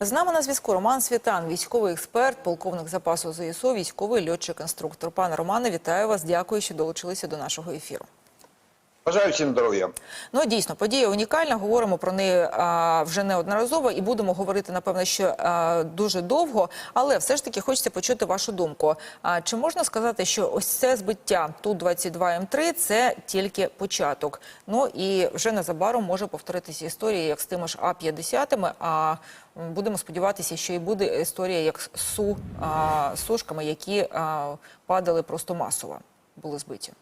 З нами на зв'язку Роман Світан, військовий експерт, полковник запасу ЗСУ, військовий льотчик-інструктор. Пане Романе, вітаю вас. Дякую, що долучилися до нашого ефіру. Бажаю всім здоров'я. Ну дійсно, подія унікальна. Говоримо про неї вже неодноразово і будемо говорити напевно, що дуже довго. Але все ж таки хочеться почути вашу думку. А чи можна сказати, що ось це збиття ту 22 м 3 це тільки початок? Ну і вже незабаром може повторитися історія, як з тими ж А 50 А будемо сподіватися, що і буде історія як з су а, сушками, які падали просто масово, були збиті.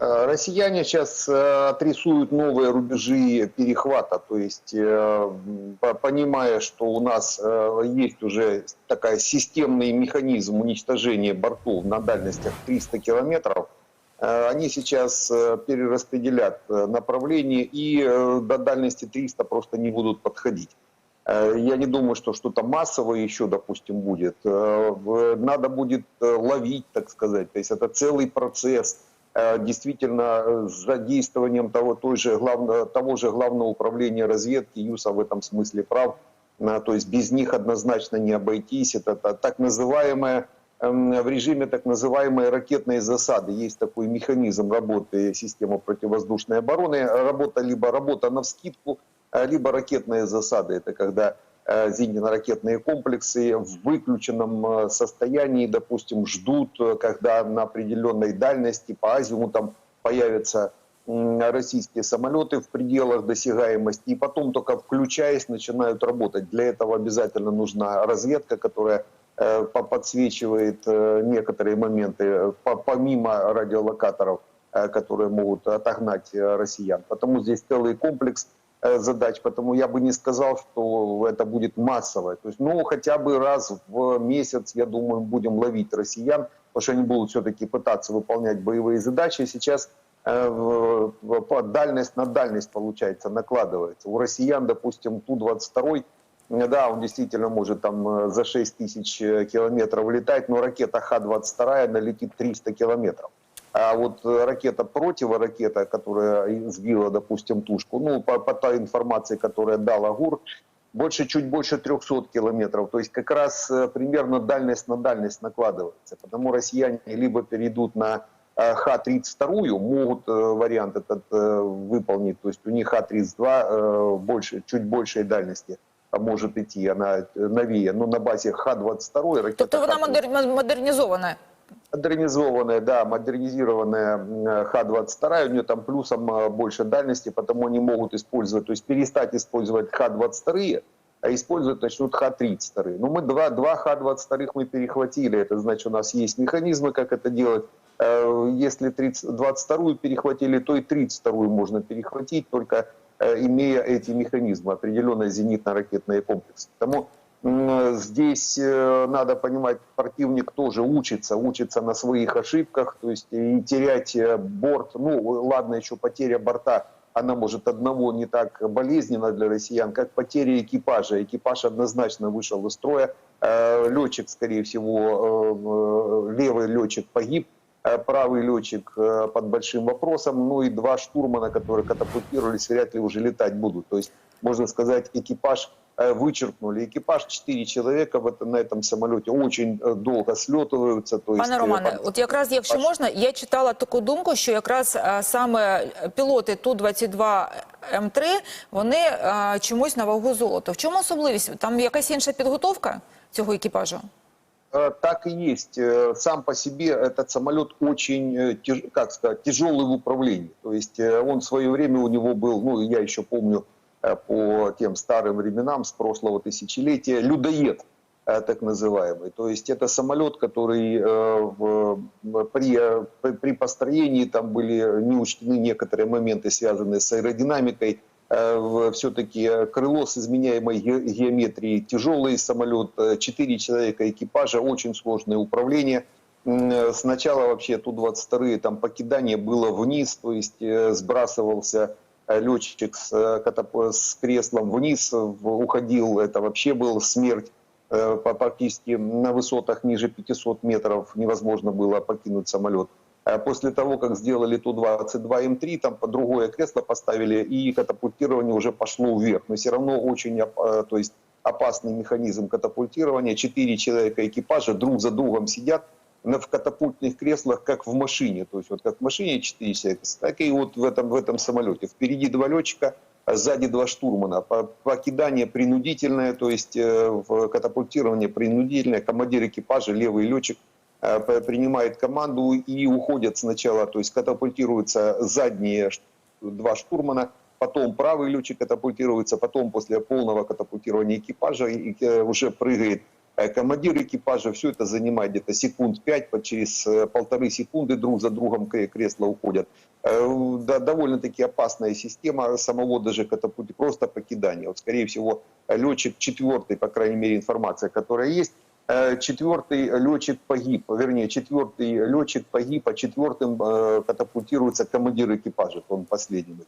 Э, Россияне сейчас э, отрисуют новые рубежи перехвата, то есть э, по- понимая, что у нас есть уже такая системный механизм уничтожения бортов на дальностях 300 километров, они сейчас перераспределят направление и до дальности 300 просто не будут подходить. Я не думаю, что что-то массовое еще, допустим, будет. Надо будет ловить, так сказать. То есть это целый процесс действительно э, с задействованием того, той же главного, того же главного управления разведки. ЮСА в этом смысле прав. Э, То есть без них однозначно не обойтись. Это та- так называемая эм, в режиме так называемой ракетной засады. Есть такой механизм работы системы противовоздушной обороны. Работа либо работа на вскидку, э, либо ракетные засады. Это когда э, зенитно-ракетные комплексы в выключенном э, состоянии, допустим, ждут, э, когда на определенной дальности по азимутам появятся м, российские самолеты в пределах досягаемости, и потом только включаясь начинают работать. Для этого обязательно нужна разведка, которая э, по- подсвечивает э, некоторые моменты, э, по- помимо радиолокаторов, э, которые могут отогнать э, россиян. Потому здесь целый комплекс э, задач, потому я бы не сказал, что это будет массово. То есть, ну, хотя бы раз в месяц, я думаю, будем ловить россиян, потому что они будут все-таки пытаться выполнять боевые задачи. Сейчас э, дальность на дальность, получается, накладывается. У россиян, допустим, Ту-22, э, да, он действительно может там э, за 6 тысяч э, километров летать, но ракета Х-22 налетит 300 километров. А вот э, ракета противоракета, которая сбила, допустим, тушку, ну, по, по той информации, которая дал АГУР, больше, чуть больше 300 километров. То есть как раз э, примерно дальность на дальность накладывается. Потому россияне либо перейдут на э, Х-32, могут вариант этот выполнить. То есть у них Х-32 э, больше, чуть большей дальности а может идти, она новее. Но на базе Х-22 ракета Тобто вона Х-32 модер- модернізована. Модернизованная, да, модернизированная м, Х-22, у нее там плюсом э, больше дальности, потому они могут использовать, то есть перестать использовать Х-22, а использовать начнут Х-32. Но мы два, два Х-22 мы перехватили, это значит у нас есть механизмы, как это делать. Э, Если 30 22 перехватили, то и 32 можно перехватить, только э, имея эти механизмы, определенные зенитно-ракетные комплексы. Потому Здесь э, надо понимать, противник тоже учится, учится на своих ошибках, то есть и терять э, борт, ну ладно, еще потеря борта, она может одного не так болезненно для россиян, как потеря экипажа. Экипаж однозначно вышел из строя, Э, летчик, скорее всего, э, э, левый летчик погиб, э, правый летчик э, под большим вопросом, ну и два штурмана, которые катапультировались, вряд ли уже летать будут. То есть, можно сказать, экипаж э, вычеркнули. Экипаж 4 человека в это, на этом самолете очень э, долго слетываются. То есть, Пане э, Романе, там- от якраз, якщо можна, я читала таку думку, що якраз а, саме пілоти Ту-22 М3, вони а, чомусь на вагу золота. В чому особливість? Там якась інша підготовка цього екіпажу? Э, Так и есть. Э, Сам по себе этот самолет очень, э, как сказать, тяжелый в управлении. То есть он в свое время у него был, ну, я еще помню по тем старым временам с прошлого тысячелетия, людоед так называемый. То есть это самолет, который при- при построении там были не учтены некоторые моменты, связанные с аэродинамикой, все-таки крыло с изменяемой ге- геометрией, тяжелый самолет, э, четыре человека экипажа, очень сложное управление. Э, Сначала вообще Ту-22 там покидание было вниз, то есть э, сбрасывался э, летчик с, э, с креслом вниз, уходил, это вообще был смерть. Э, Практически на высотах ниже 500 метров невозможно было покинуть самолет. Э, После того, как сделали Ту-22 М3, там другое кресло поставили, и катапультирование уже пошло вверх. Но все равно очень, э, то есть опасный механизм катапультирования. Четыре человека экипажа друг за другом сидят в катапультных креслах, как в машине. То есть вот как в машине четыре человека, так и вот в этом, в этом самолете. Впереди два летчика, а сзади два штурмана. По- Покидание принудительное, то есть э, в катапультирование принудительное. Командир экипажа, левый летчик, принимает команду и уходят сначала, то есть катапультируются задние два штурмана, потом правый летчик катапультируется, потом после полного катапультирования экипажа э, уже прыгает э, командир экипажа. Все это занимает где-то секунд пять, через э, полторы секунды друг за другом кре- кресла уходят. Э, довольно-таки опасная система самого даже катапульти, просто покидания. Вот, скорее всего, летчик четвертый, по крайней мере, информация, которая есть, Э, Четвертый летчик погиб, вернее, четвертый летчик погиб, а четвертым э, катапультируется командир экипажа, он последним.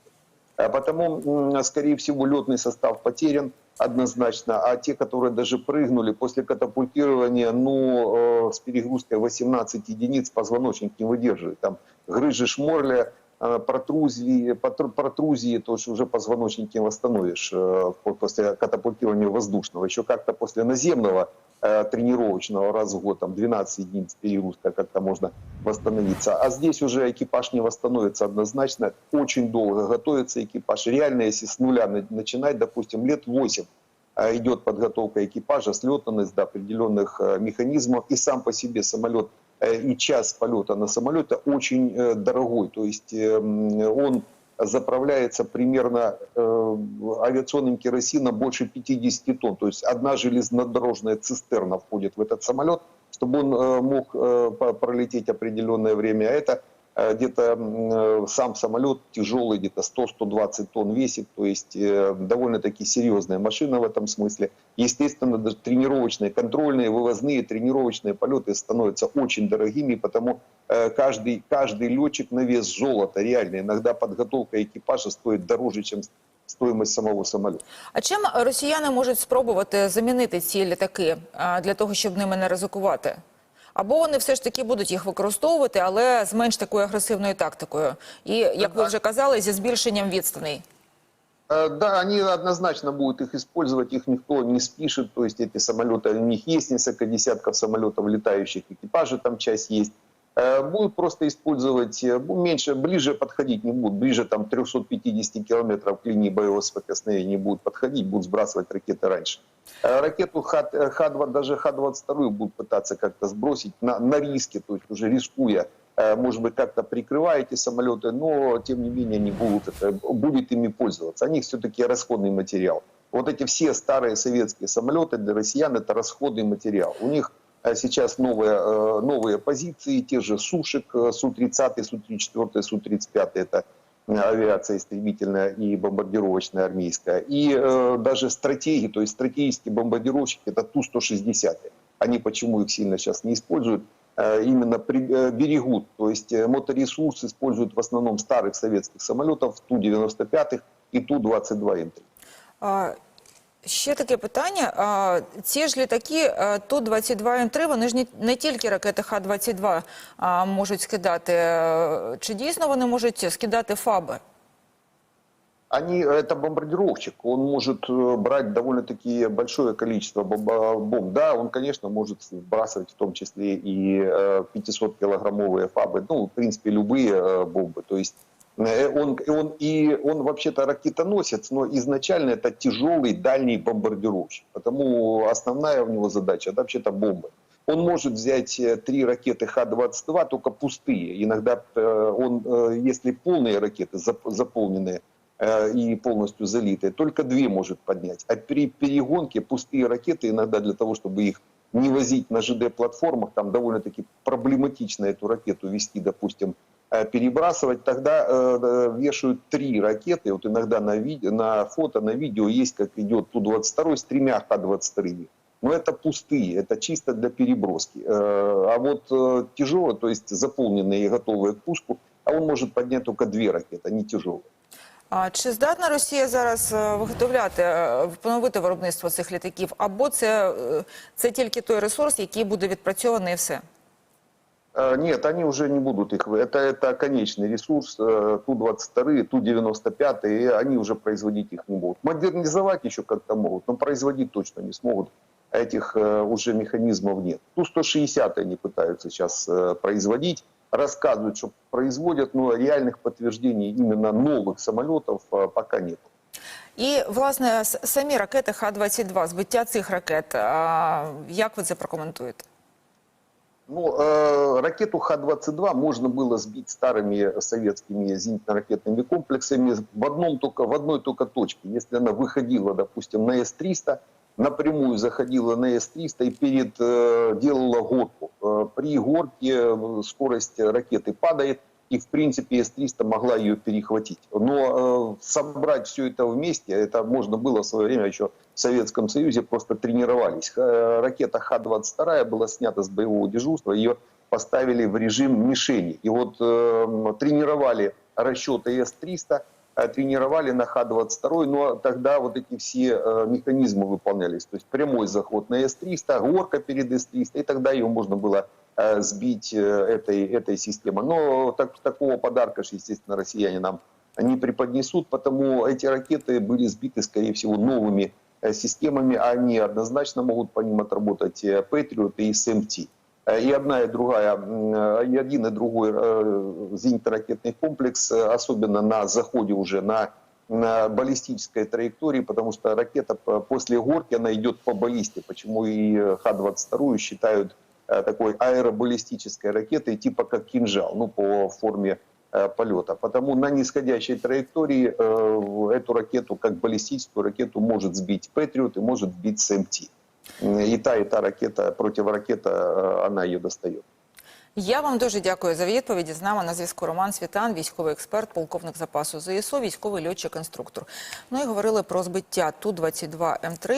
А Потому, скорее всего, летный состав потерян однозначно, а те, которые даже прыгнули после катапультирования, ну, э, с перегрузкой 18 единиц позвоночник не выдерживает. Там грыжи шморля, э, протрузии, потру- протрузии, то есть уже позвоночник восстановишь э, по- после катапультирования воздушного. Еще как-то после наземного э, тренировочного раз в год, там 12 единиц перегрузка, как-то можно восстановиться. А здесь уже экипаж не восстановится однозначно. Очень долго готовится экипаж. Реально, если с нуля на- начинать, допустим, лет 8 э, идет подготовка экипажа, слетанность до определенных э, механизмов. И сам по себе самолет э, и час полета на самолете очень э, дорогой. То есть э, м, он заправляется примерно э, авиационным керосином больше 50 тонн. То есть одна железнодорожная цистерна входит в этот самолет, чтобы он э, мог э, пролететь определенное время. А это э, где-то м, э, сам самолет тяжелый, где-то 100-120 тонн весит, то есть э, довольно-таки серьезная машина в этом смысле. Естественно, даже тренировочные, контрольные, вывозные тренировочные полеты становятся очень дорогими, потому э, каждый, каждый летчик на вес золота, реально. Иногда подготовка экипажа стоит дороже, чем стоимость самого самолета. А чим росіяни можуть спробувати замінити ці літаки а, для того, щоб ними не ризикувати? Або вони все ж таки будуть їх використовувати, але з менш такою агресивною тактикою, і як ви вже казали, зі збільшенням відстаней. Э, Да, они однозначно будут их использовать, их никто не спишет, то есть эти самолеты, у них есть несколько десятков самолетов летающих, экипажи там часть есть. Э, Будут просто использовать, э, меньше, ближе подходить не будут, ближе там 350 километров к линии боевого соприкосновения не будут подходить, будут сбрасывать ракеты раньше. Э, Ракету Х, Х-2, даже Х-22 будут пытаться как-то сбросить на, на риске, то есть уже рискуя может быть, как-то прикрывая эти самолеты, но, тем не менее, они будут, это, будет ими пользоваться. Они все-таки расходный материал. Вот эти все старые советские самолеты для россиян – это расходный материал. У них сейчас новые, э, новые позиции, те же Сушек, э, Су-30, Су-34, Су-35 – это э, авиация истребительная и бомбардировочная армейская. И э, даже стратегии, то есть стратегические бомбардировщики – это Ту-160. Они почему их сильно сейчас не используют? Именно при- берегут. То есть э, моторесурс используют в основном старых советских самолетов, Ту-95 и Ту-22М3. А, ще таке питання. А, ці ж літаки а, Ту-22М3, вони ж не, не тільки ракети Х-22 а, можуть скидати. Е, Чи дійсно вони можуть скидати ФАБи? Они, это бомбардировщик, он может э, брать довольно-таки большое количество бомба- бомб. Да, он, конечно, может сбрасывать в том числе и э, 500-килограммовые фабы, ну, в принципе, любые э, бомбы. То есть э, он, он, и он вообще-то ракетоносец, но изначально это тяжелый дальний бомбардировщик. Потому основная у него задача это вообще-то бомбы. Он может взять э, три ракеты Х-22, только пустые. Иногда э, он, э, если полные ракеты, зап- заполненные, э, и полностью залитые, только две может поднять. А при перегонке пустые ракеты иногда для того, чтобы их не возить на ЖД-платформах, там довольно-таки проблематично эту ракету вести, допустим, э, перебрасывать, тогда э, э, вешают три ракеты. Вот иногда на, виде, на фото, на видео есть, как идет Ту-22 с тремя Х-22. Но это пустые, это чисто для переброски. Э, А вот э, тяжелые, то есть заполненные и готовые к пуску, а он может поднять только две ракеты, они тяжелые. А чи здатна Росія зараз е, виготовляти, е, поновити виробництво цих літаків? Або це, е, це тільки той ресурс, який буде відпрацьований і все? Э, Нет, они уже не будут их. вы- Это, это конечный ресурс. э, Ту-22, Ту-95, и они уже производить их не будут. Модернизовать еще как-то могут, но производить точно не смогут. Этих э, уже механизмов нет. Ту-160 они пытаются сейчас э, производить. Рассказывают, что производят, но реальных подтверждений именно новых самолетов э, пока нет. І власне с- самі ракети Х-22, збиття цих ракет. а, Як ви це прокоментуєте? Ну, э, ракету Х-22 можно было сбить старыми советскими зенитно-ракетными комплексами в, одном только, в одной только точке. Если она выходила, допустим, на С-300, напрямую заходила на С-300 и перед, э, делала горку. Э, при горке э, скорость ракеты падает, и, в принципе, С-300 могла ее перехватить. Но э, собрать все это вместе, это можно было в свое время еще в Советском Союзе, просто тренировались. Х- Ракета Х-22 была снята с боевого дежурства, ее поставили в режим мишени. И вот э, тренировали расчеты С-300, э, тренировали на Х-22, но тогда вот эти все э, механизмы выполнялись. То есть прямой заход на С-300, горка перед С-300, и тогда ее можно было э, сбить э, этой, этой системой. Но так, такого подарка, ж, естественно, россияне нам не преподнесут, потому эти ракеты были сбиты, скорее всего, новыми э, системами. Они однозначно могут по ним отработать э, Patriot и СМТ. Э, И одна и другая, э, и один и другой э, зенитно-ракетный комплекс, э, особенно на заходе уже на, на баллистической траектории, потому что ракета по- после горки, она идет по баллисте, почему и э, Х-22 считают э, такой аэробаллистической ракетой, типа как кинжал, ну, по форме э, полета. Потому на нисходящей траектории э, в эту ракету, как баллистическую ракету, может сбить Патриот и может сбить СМТ. И та, и та ракета, противоракета, э, она ее достает. Я вам дуже дякую за відповіді. З нами на зв'язку Роман Світан, військовий експерт, полковник запасу ЗСУ, військовий льотчик-інструктор. Ну і говорили про збиття Ту-22 М3